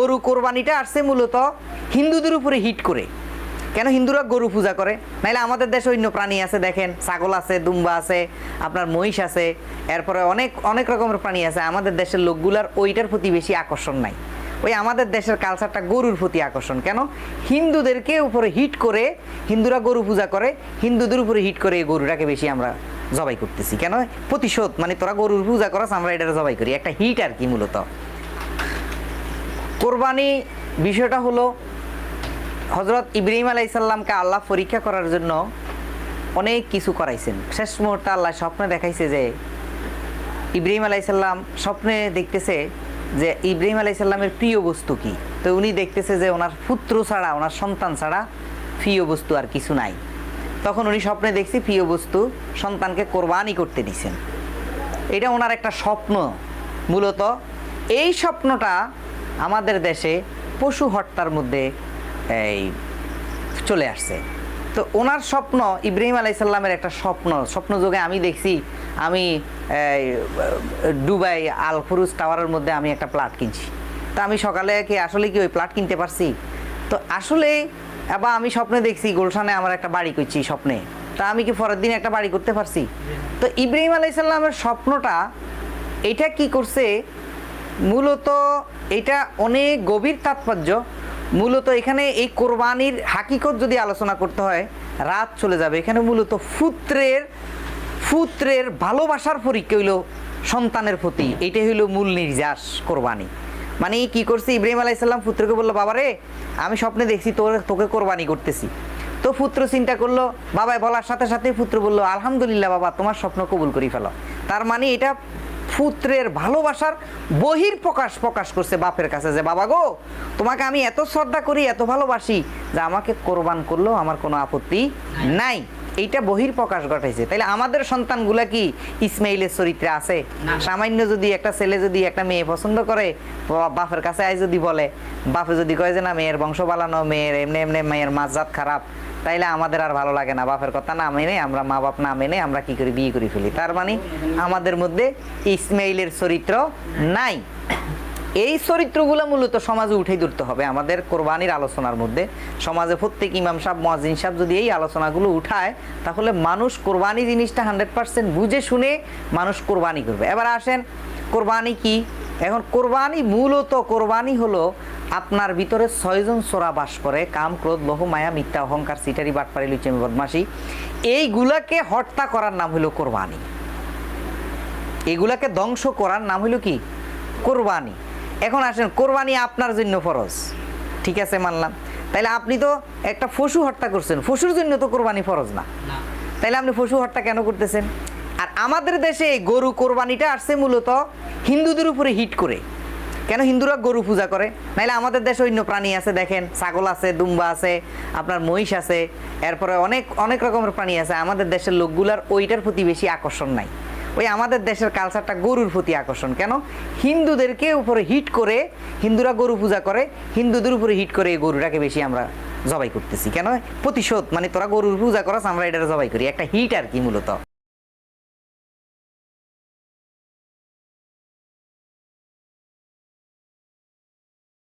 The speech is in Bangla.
গরু কোরবানিটা আসছে মূলত হিন্দুদের উপরে হিট করে। কেন হিন্দুরা গরু পূজা করে? নাইলে আমাদের দেশে অন্য প্রাণী আছে, দেখেন, ছাগল আছে, দুম্বা আছে, আপনার মহিষ আছে, এরপরে অনেক অনেক রকমের প্রাণী আছে। আমাদের দেশের লোকগুলার ওইটার প্রতি বেশি আকর্ষণ নাই। ওই আমাদের দেশের কালচারটা গরুর প্রতি আকর্ষণ। কেন? হিন্দুদেরকে উপরে হিট করে হিন্দুরা গরু পূজা করে, হিন্দুদের উপরে হিট করে এই গরুটাকে বেশি আমরা জবাই করতেছি। কেন? প্রতিশোধ মানে তোরা গরুর পূজা করস, আমরা এটা জবাই করি। একটা হিট আর কি মূলত। কোরবানি বিষয়টা হলো হজরত ইব্রাহিম আলাইসাল্লামকে আল্লাহ পরীক্ষা করার জন্য অনেক কিছু করাইছেন। শেষ মুহূর্তে আল্লাহ স্বপ্নে দেখাইছে যে ইব্রাহিম আলাইসাল্লাম স্বপ্নে দেখতেছে যে ইব্রাহিম আলাইসাল্লামের প্রিয় বস্তু কি। তো উনি দেখতেছে যে ওনার পুত্র ছাড়া, ওনার সন্তান ছাড়া প্রিয় বস্তু আর কিছু নাই। তখন উনি স্বপ্নে দেখছি প্রিয় বস্তু সন্তানকে কোরবানি করতে দিছেন। এটা ওনার একটা স্বপ্ন। মূলত এই স্বপ্নটা আমাদের দেশে পশু হত্যার মধ্যে এই চলে আসছে। তো ওনার স্বপ্ন, ইব্রাহিম আলাইসাল্লামের একটা স্বপ্ন স্বপ্ন যোগে আমি দেখছি, আমি দুবাই আল ফুরুজ টাওয়ারের মধ্যে আমি একটা প্লাট কিনছি। তা আমি সকালে কি আসলে কি ওই প্লাট কিনতে পারছি? তো আসলে আবার আমি স্বপ্নে দেখছি, গুলশানে আমার একটা বাড়ি করছি স্বপ্নে। তা আমি কি পরের দিন একটা বাড়ি করতে পারছি? তো ইব্রাহিম আলাইসাল্লামের স্বপ্নটা, এটা কি করছে? মূলত এটা অনেক গভীর তাৎপর্য। মূলত এখানে এই কোরবানির হাকিকত যদি আলোচনা করতে হয়, রাত চলে যাবে। এখানে মূলত পুত্রের পুত্রের ভালোবাসার পরীক্ষা হইল সন্তানের প্রতি। এটাই হইল মূল নির্যাস কোরবানি। মানে কি করছে? ইব্রাহিম আলাইসাল্লাম পুত্রকে বলল বাবারে আমি স্বপ্নে দেখছি তোর, তোকে কোরবানি করতেছি। তো পুত্র চিন্তা করল বাবাই বলার সাথে সাথে পুত্র বলল, আলহামদুলিল্লাহ বাবা, তোমার স্বপ্ন কবুল করি ফেলো। তার মানে এটা পুত্রের ভালোবাসার বহির প্রকাশ প্রকাশ করছে বাপের কাছে যে, বাবা গো, তোমাকে আমি এত শ্রদ্ধা করি, এত ভালোবাসি যে আমাকে কোরবান করলেও আমার কোনো আপত্তি নাই। এইটা বহির প্রকাশ ঘটাইছে। তাইলে আমাদের সন্তানগুলা কি ইসমাইলের চরিত্রে আছে? সামান্য যদি একটা ছেলে যদি একটা মেয়ে পছন্দ করে বাপের কাছে আয় যদি বলে বাপে যদি কয় যে না মেয়ের বংশ বালানো মেয়ের এমনি এমনি মেয়ের মাজাত খারাপ তাইলে আমাদের আর ভালো লাগে না। বাপের কথা না মেনে আমরা মা বাপ না মেনে আমরা কি করি? বিয়ে করে ফেলি। তার মানে আমাদের মধ্যে ইসমাইলের চরিত্র নাই। এই চরিত্রগুলো মূলত সমাজে উঠেই ধরতে হবে। আমাদের কোরবানির আলোচনার মধ্যে সমাজে প্রত্যেক ইমাম সাহেব মহাজিন সাহেব যদি এই আলোচনাগুলো উঠায়, তাহলে মানুষ কোরবানি জিনিসটা হান্ড্রেড পার্সেন্ট বুঝে শুনে মানুষ কোরবানি করবে। এবার আসেন, কোরবানি কি? এখন কোরবানি মূলত, কোরবানি হলো আপনার ভিতরে ছয়জন সোরা বাস করে, কাম, ক্রোধ, লোহ, মায়া, মিথ্যা, অহংকার, সিটারি, বাটপারি লুচেমি বদমাসি এইগুলাকে হত্যা করার নাম হলো কোরবানি। এগুলাকে ধ্বংস করার নাম হলো কি? কোরবানি। এখন আসেন কোরবানি আপনার জন্য ফরজ। ঠিক আছে মানলাম। তাইলে আপনি তো একটা পশু হত্যা করছেন। পশুর জন্য তো কোরবানি ফরজ না। তাইলে আপনি পশু হত্যা কেন করতেছেন? আর আমাদের দেশে এই গরু কোরবানিটা আসছে মূলত হিন্দুদের উপরে হিট করে। কেন হিন্দুরা গরু পূজা করে? নাইলে আমাদের দেশে অন্য প্রাণী আছে দেখেন ছাগল আছে দুম্বা আছে আপনার মহিষ আছে এরপরে অনেক অনেক রকমের প্রাণী আছে। আমাদের দেশের লোকগুলার ওইটার প্রতি বেশি আকর্ষণ নাই। ওই আমাদের দেশের কালচারটা গরুর প্রতি আকর্ষণ। কেন? হিন্দুদেরকে উপরে হিট করে হিন্দুরা গরু পূজা করে, হিন্দুদের উপরে হিট করে এই গরুটাকে বেশি আমরা জবাই করতেছি। কেন? প্রতিশোধ মানে তোরা গরুর পূজা করাস, আমরা এটা জবাই করি। একটা হিট আর কি মূলত।